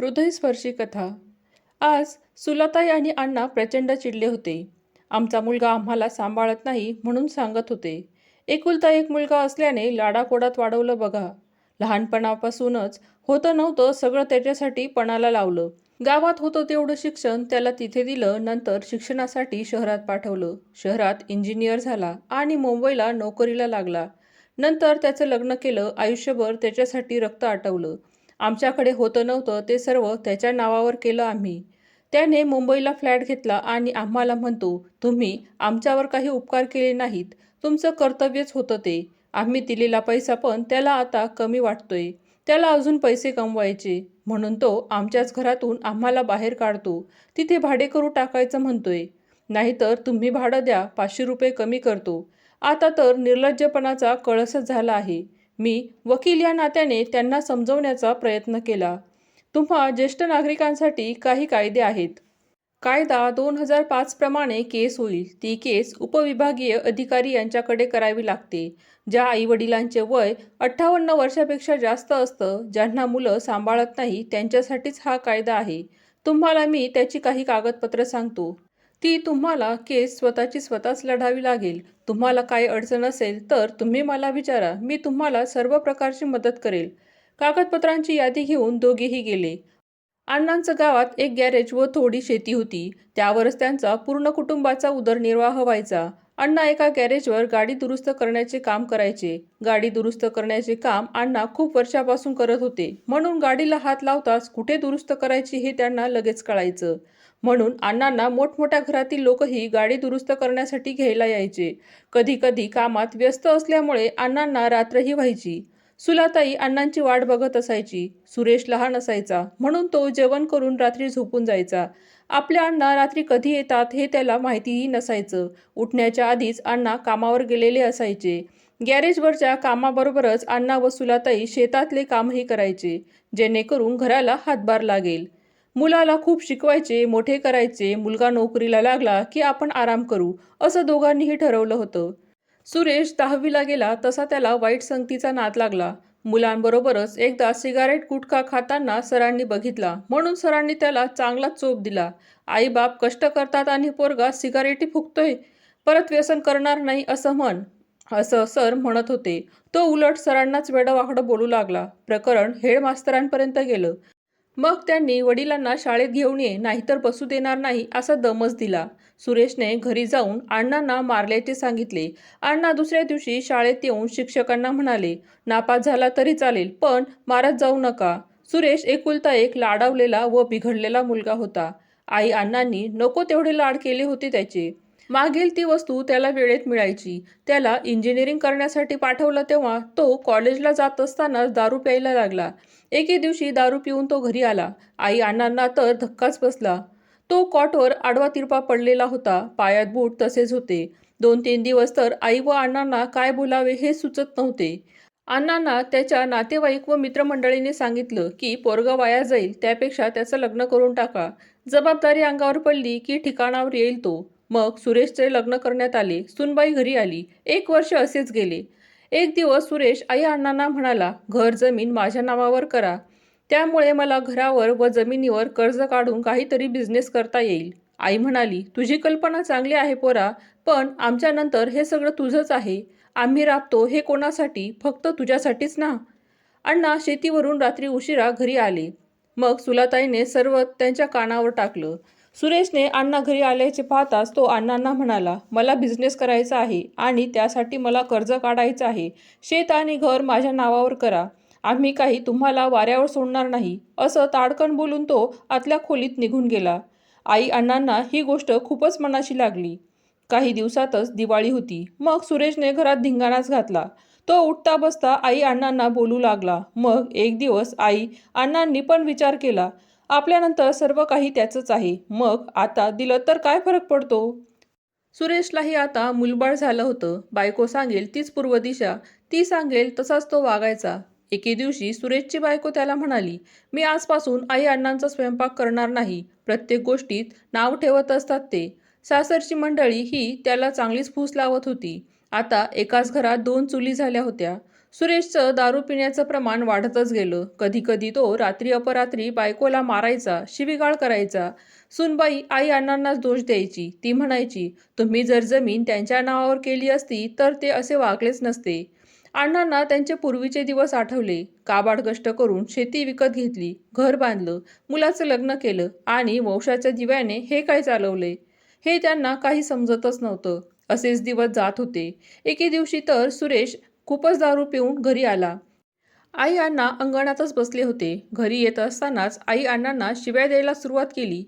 हृदयस्पर्शी कथा. आज सुलाताई आणि अण्णा प्रचंड चिडले होते. आमचा मुलगा आम्हाला सांभाळत नाही म्हणून सांगत होते. एकुलता एक मुलगा असल्याने लाडाकोडात वाढवलं बघा. लहानपणापासूनच होतं नव्हतं सगळं त्याच्यासाठी पणाला लावलं. गावात होतं तेवढं शिक्षण त्याला तिथे दिलं नंतर शिक्षणासाठी शहरात पाठवलं. शहरात इंजिनियर झाला आणि मुंबईला नोकरीला लागला. नंतर त्याचं लग्न केलं आयुष्यभर त्याच्यासाठी रक्त आटवलं. आमच्याकडे होतं नव्हतं ते सर्व त्याच्या नावावर केलं आम्ही. त्याने मुंबईला फ्लॅट घेतला आणि आम्हाला म्हणतो तुम्ही आमच्यावर काही उपकार केले नाहीत. तुमचं कर्तव्यच होतं ते. आम्ही दिलेला पैसा पण त्याला आता कमी वाटतोय. त्याला अजून पैसे कमवायचे. म्हणून तो आमच्याच घरातून आम्हाला बाहेर काढतो. तिथे भाडेकरू टाकायचं म्हणतोय. नाहीतर तुम्ही भाडं द्या. पाचशे रुपये कमी करतो. आता तर निर्लज्जपणाचा कळसच झाला आहे. मी वकील या नात्याने त्यांना समजवण्याचा प्रयत्न केला. तुम्हा ज्येष्ठ नागरिकांसाठी काही कायदे आहेत. कायदा दोन हजार पाच प्रमाणे केस होईल. ती केस उपविभागीय अधिकारी यांच्याकडे करावी लागते. ज्या आईवडिलांचे वय अठ्ठावन्न वर्षापेक्षा जास्त असतं ज्यांना मुलं सांभाळत नाही त्यांच्यासाठीच हा कायदा आहे. तुम्हाला मी त्याची काही कागदपत्र सांगतो. ती तुम्हाला केस स्वतःची स्वतःच लढावी लागेल. तुम्हाला काही अडचण असेल तर तुम्ही मला विचारा. मी तुम्हाला सर्व प्रकारची मदत करेल. कागदपत्रांची यादी घेऊन दोघेही गेले. अण्णांचं गावात एक गॅरेज व थोडी शेती होती. त्यावरच त्यांचा पूर्ण कुटुंबाचा उदरनिर्वाह व्हायचा. अण्णा एका गॅरेजवर गाडी दुरुस्त करण्याचे काम करायचे. गाडी दुरुस्त करण्याचे काम अण्णा खूप वर्षापासून करत होते. म्हणून गाडीला हात लावताच कुठे दुरुस्त करायची हे त्यांना लगेच कळायचं. म्हणून अण्णांना मोठमोठ्या घरातील लोकही गाडी दुरुस्त करण्यासाठी घ्यायला यायचे. कधी कधी कामात व्यस्त असल्यामुळे अण्णांना रात्रही व्हायची. सुलाताई अण्णांची वाट बघत असायची. सुरेश लहान असायचा. म्हणून तो जेवण करून रात्री झोपून जायचा. आपल्या अण्णा रात्री कधी येतात हे त्याला माहितीही नसायचं. उठण्याच्या आधीच अण्णा कामावर गेलेले असायचे. गॅरेजवरच्या कामाबरोबरच अण्णा व सुलाताई शेतातले कामही करायचे. जेणेकरून घराला हातभार लागेल. मुलाला खूप शिकवायचे मोठे करायचे मुलगा नोकरीला लागला की आपण आराम करू असं दोघांनीही ठरवलं होतं. सुरेश दहावीला गेला तसा त्याला वाईट संगतीचा नाद लागला. मुलांबरोबरच एकदा सिगारेट गुटखा खाताना सरांनी बघितला म्हणून सरांनी त्याला चांगला चोप दिला. आई बाप कष्ट करतात आणि पोरगा सिगारेटी फुकतोय परत व्यसन करणार नाही असं म्हण असं सर म्हणत होते. तो उलट सरांनाच वेडवाकडं बोलू लागला. प्रकरण हेडमास्तरांपर्यंत गेलं. मग त्यांनी वडिलांना शाळेत घेऊन ये नाहीतर बसू देणार नाही असा दमच दिला. सुरेशने घरी जाऊन अण्णांना मारल्याचे सांगितले. अण्णा दुसऱ्या दिवशी शाळेत येऊन शिक्षकांना म्हणाले नापास झाला तरी चालेल पण मारत जाऊ नका. सुरेश एकुलता एक लाडावलेला व बिघडलेला मुलगा होता. आई अण्णांनी नको तेवढे लाड केले होते त्याचे. मागील ती वस्तू त्याला वेळेत मिळायची. त्याला इंजिनिअरिंग करण्यासाठी पाठवलं तेव्हा तो कॉलेजला जात असतानाच दारू प्यायला लागला. एके दिवशी दारू पिऊन तो घरी आला. आई अण्णांना तर धक्काच बसला. तो कॉटवर आडवा तिरपा पडलेला होता. पायात बूट तसेच होते. दोन तीन दिवस तर आई व अण्णांना काय बोलावे हे सुचत नव्हते. अण्णांना त्याच्या नातेवाईक व मित्रमंडळीने सांगितलं की पोरग वाया जाईल त्यापेक्षा त्याचं लग्न करून टाका. जबाबदारी अंगावर पडली की ठिकाणावर येईल तो. मग सुरेशचे लग्न करण्यात आले. सुनबाई घरी आली. एक वर्ष असेच गेले. एक दिवस सुरेश आई अण्णांना म्हणाला घर जमीन माझ्या नावावर करा. त्यामुळे मला घरावर व जमिनीवर कर्ज काढून काहीतरी बिझनेस करता येईल. आई म्हणाली तुझी कल्पना चांगली आहे पोरा पण आमच्यानंतर हे सगळं तुझंच आहे. आम्ही राबतो हे कोणासाठी? फक्त तुझ्यासाठीच ना? अण्णा शेतीवरून रात्री उशिरा घरी आले. मग सुलाताईने सर्व त्यांच्या कानावर टाकलं. सुरेशने अण्णा घरी आल्याचे पाहताच तो अण्णांना म्हणाला मला बिझनेस करायचा आहे आणि त्यासाठी मला कर्ज काढायचं आहे. शेत आणि घर माझ्या नावावर करा. आम्ही काही तुम्हाला वाऱ्यावर सोडणार नाही. असं ताडकन बोलून तो आतल्या खोलीत निघून गेला. आई अण्णांना ही गोष्ट खूपच मनाशी लागली. काही दिवसातच दिवाळी होती. मग सुरेशने घरात धिंगाणाच घातला. तो उठता बसता आई अण्णांना बोलू लागला. मग एक दिवस आई अण्णांनी पण विचार केला. आपल्यानंतर सर्व काही त्याचंच आहे. मग आता दिलं तर काय फरक पडतो? सुरेशलाही आता मुलबाळ झालं होतं. बायको सांगेल तीच पूर्व दिशा. ती सांगेल तसाच तो वागायचा. एके दिवशी सुरेशची बायको त्याला म्हणाली मी आजपासून आई अण्णांचा स्वयंपाक करणार नाही. प्रत्येक गोष्टीत नाव ठेवत असतात ते. सासरची मंडळी ही त्याला चांगलीच फूस लावत होती. आता एकाच घरात दोन चुली झाल्या होत्या. सुरेशचं दारू पिण्याचं प्रमाण वाढतच गेलं. कधी कधी तो रात्री अपरात्री बायकोला मारायचा शिवीगाळ करायचा. सुनबाई आई अण्णांनाच दोष द्यायची. ती म्हणायची तुम्ही जर जमीन त्यांच्या नावावर केली असती तर ते असे वागलेच नसते. अण्णांना त्यांचे पूर्वीचे दिवस आठवले. काबाड कष्ट करून शेती विकत घेतली घर बांधलं मुलाचं लग्न केलं आणि वंशाच्या दिव्याने हे काय चालवले? हे त्यांना काही समजतच नव्हतं. असेच दिवस जात होते. एके दिवशी तर सुरेश खूपच दारू पिऊन घरी आला. आई अण्णा अंगणातच बसले होते. घरी येत असतानाच आई अण्णांना शिव्या द्यायला सुरुवात केली.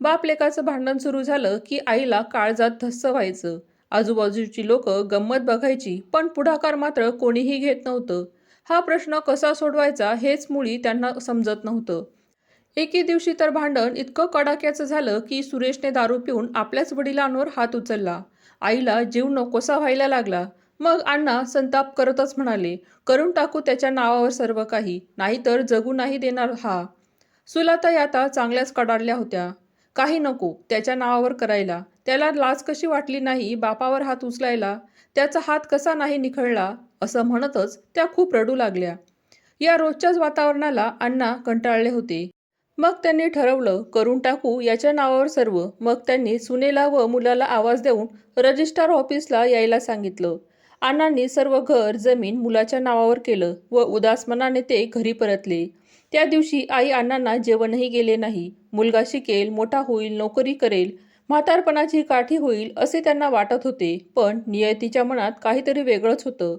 बाप लेकाचं भांडण सुरू झालं की आईला काळजात धस्स व्हायचं आजूबाजूची लोक गंमत बघायची पण पुढाकार मात्र कोणीही घेत नव्हतं. हा प्रश्न कसा सोडवायचा हेच मुळी त्यांना समजत नव्हतं. एके दिवशी तर भांडण इतकं कडाक्याचं झालं की सुरेशने दारू पिऊन आपल्याच वडिलांवर हात उचलला. आईला जीव नकोसा व्हायला लागला. मग अण्णा संताप करतच म्हणाले करून टाकू त्याच्या नावावर सर्व काही नाहीतर जगू नाही देणार हा. सुलाताई आता चांगल्याच कडाडल्या होत्या. काही नको त्याच्या नावावर करायला. त्याला लाज कशी वाटली नाही बापावर हात उचलायला? त्याचा हात कसा नाही निखळला? असं म्हणतच त्या खूप रडू लागल्या. या रोजच्याच वातावरणाला अण्णा कंटाळले होते. मग त्यांनी ठरवलं करून टाकू याच्या नावावर सर्व. मग त्यांनी सुनेला व मुलाला आवाज देऊन रजिस्ट्रार ऑफिसला यायला सांगितलं. अण्णांनी सर्व घर जमीन मुलाच्या नावावर केलं व उदासमनाने ते घरी परतले. त्या दिवशी आई अण्णांना जेवणही गेले नाही. मुलगा शिकेल मोठा होईल नोकरी करेल म्हातारपणाची काठी होईल असे त्यांना वाटत होते पण नियतीच्या मनात काहीतरी वेगळंच होतं.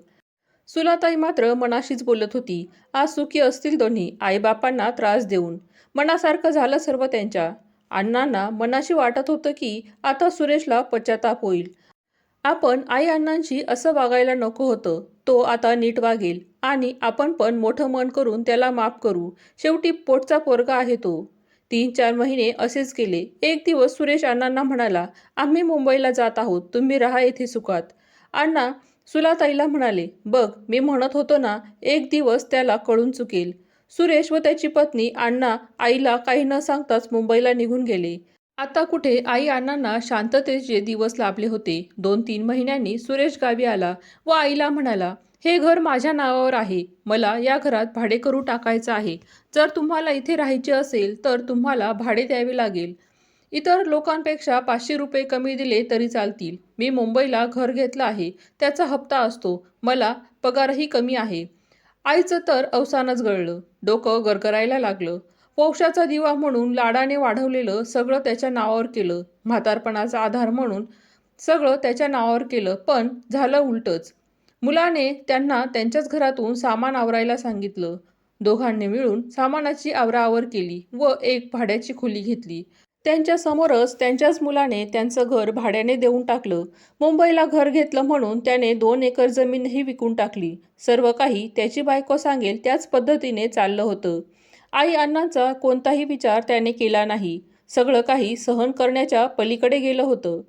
सुलाताई मात्र मनाशीच बोलत होती आज सुखी असतील दोन्ही आईबापांना त्रास देऊन. मनासारखं झालं सर्व त्यांच्या. अण्णांना मनाशी वाटत होतं की आता सुरेशला पश्चाताप होईल. आपण आई अण्णांशी असं वागायला नको होतं. तो आता नीट वागेल. आणि आपण पण मोठं मन करून त्याला माफ करू. शेवटी पोटचा पोरगा आहे तो. तीन चार महिने असेच गेले. एक दिवस सुरेश अण्णांना म्हणाला आम्ही मुंबईला जात आहोत. तुम्ही राहा येथे सुखात. अण्णा सुलाताईला म्हणाले बघ मी म्हणत होतो ना एक दिवस त्याला कळून चुकेल. सुरेश व त्याची पत्नी अण्णा आईला काही न सांगताच मुंबईला निघून गेले. आता कुठे आई अण्णांना शांततेचे दिवस लाभले होते. दोन तीन महिन्यांनी सुरेश गावी आला व आईला म्हणाला हे घर माझ्या नावावर आहे. मला या घरात भाडे करू टाकायचं आहे. जर तुम्हाला इथे राहायचे असेल तर तुम्हाला भाडे द्यावे लागेल. इतर लोकांपेक्षा पाचशे रुपये कमी दिले तरी चालतील. मी मुंबईला घर घेतलं आहे. त्याचा हप्ता असतो. मला पगारही कमी आहे. आईचं तर अवसानच गळलं. डोकं गरगरायला लागलं. पौषाचा दिवा म्हणून लाडाने वाढवलेलं सगळं त्याच्या नावावर केलं. म्हातारपणाचा आधार म्हणून सगळं त्याच्या नावावर केलं पण झालं उलटच. मुलाने त्यांना त्यांच्याच घरातून सामान आवरायला सांगितलं. दोघांनी मिळून सामानाची आवराआवर केली व एक भाड्याची खोली घेतली. त्यांच्या समोरच त्यांच्याच मुलाने त्यांचं घर भाड्याने देऊन टाकलं. मुंबईला घर घेतलं म्हणून त्याने दोन एकर जमीनही विकून टाकली. सर्व काही त्याची बायको सांगेल त्याच पद्धतीने चाललं होतं. आई अण्णांचा कोणताही विचार त्याने केला नाही. सगळं काही सहन करण्याच्या पलीकडे गेलं होतं.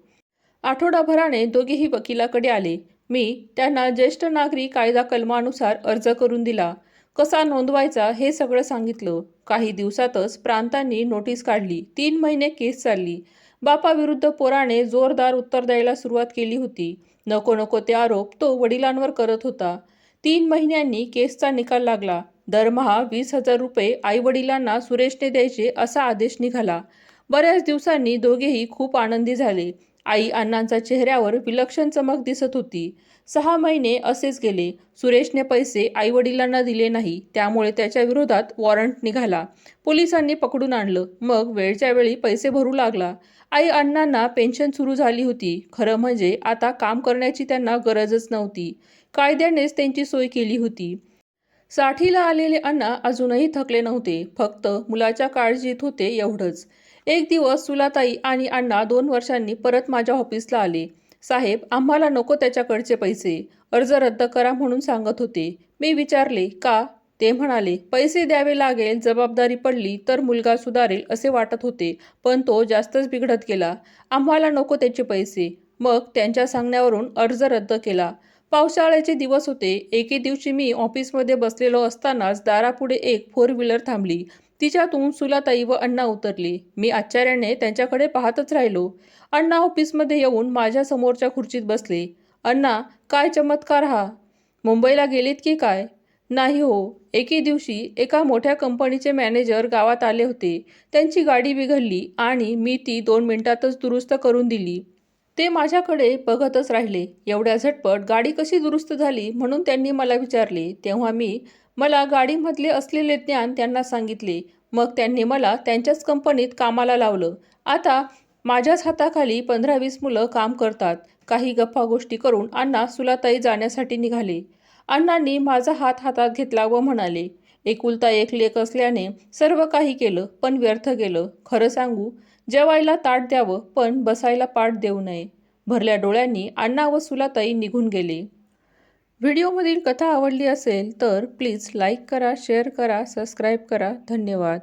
आठवडाभराने दोघेही वकिलाकडे आले. मी त्यांना ज्येष्ठ नागरिक कायदा कलमानुसार अर्ज करून दिला. कसा नोंदवायचा हे सगळं सांगितलं. काही दिवसातच प्रांतांनी नोटीस काढली. तीन महिने केस चालली. बापाविरुद्ध पोराने जोरदार उत्तर द्यायला सुरुवात केली होती. नको नको ते आरोप तो वडिलांवर करत होता. तीन महिन्यांनी केसचा निकाल लागला. दरमहा वीस हजार रुपये आईवडिलांना सुरेशने द्यायचे असा आदेश निघाला. बऱ्याच दिवसांनी दोघेही खूप आनंदी झाले. आई अण्णांचा चेहऱ्यावर विलक्षण चमक दिसत होती. सहा महिने असेच गेले. सुरेशने पैसे आईवडिलांना दिले नाही. त्यामुळे त्याच्या विरोधात वॉरंट निघाला. पोलिसांनी पकडून आणलं. मग वेळच्या वेळी पैसे भरू लागला. आई अण्णांना पेन्शन सुरू झाली होती. खरं म्हणजे आता काम करण्याची त्यांना गरजच नव्हती. कायद्यानेच त्यांची सोय केली होती. साठीला आलेले अण्णा अजूनही थकले नव्हते. फक्त मुलाच्या काळजीत होते एवढंच. एक दिवस सुलाताई आणि अण्णा दोन वर्षांनी परत माझ्या ऑफिसला आले. साहेब आम्हाला नको त्याच्याकडचे पैसे. अर्ज रद्द करा म्हणून सांगत होते. मी विचारले का? ते म्हणाले पैसे द्यावे लागेल जबाबदारी पडली तर मुलगा सुधारेल असे वाटत होते पण तो जास्तच बिघडत गेला. आम्हाला नको त्याचे पैसे. मग त्यांच्या सांगण्यावरून अर्ज रद्द केला. पावसाळ्याचे दिवस होते. एके दिवशी मी ऑफिसमध्ये बसलेलो असतानाच दारापुढे एक फोर व्हीलर थांबली. तिच्यातून सुलाताई व अण्णा उतरले. मी आश्चर्याने त्यांच्याकडे पाहतच राहिलो. अण्णा ऑफिसमध्ये येऊन माझ्या समोरच्या खुर्चीत बसले. अण्णा काय चमत्कार हा? मुंबईला गेलीत की काय? नाही हो. एके दिवशी एका मोठ्या कंपनीचे मॅनेजर गावात आले होते. त्यांची गाडी बिघडली आणि मी ती दोन मिनिटातच दुरुस्त करून दिली. ते माझ्याकडे बघतच राहिले. एवढ्या झटपट गाडी कशी दुरुस्त झाली म्हणून त्यांनी मला विचारले. तेव्हा मी मला गाडीमधले असलेले ज्ञान त्यांना सांगितले. मग त्यांनी मला त्यांच्याच कंपनीत कामाला लावलं. आता माझ्याच हाताखाली पंधरा वीस मुलं काम करतात. काही गप्पा गोष्टी करून अण्णा सुलाताई जाण्यासाठी निघाले. अण्णांनी माझा हात हातात घेतला व म्हणाले एकुलता एक लेख असल्याने सर्व काही केलं पण व्यर्थ गेलं. खरं सांगू जेवायला ताट द्यावं पण बसायला पाठ देऊ नये. भरल्या डोळ्यांनी अण्णा व सुलाताई निघून गेले. व्हिडिओमधील कथा आवडली असेल तर प्लीज लाईक करा शेअर करा सबस्क्राईब करा. धन्यवाद.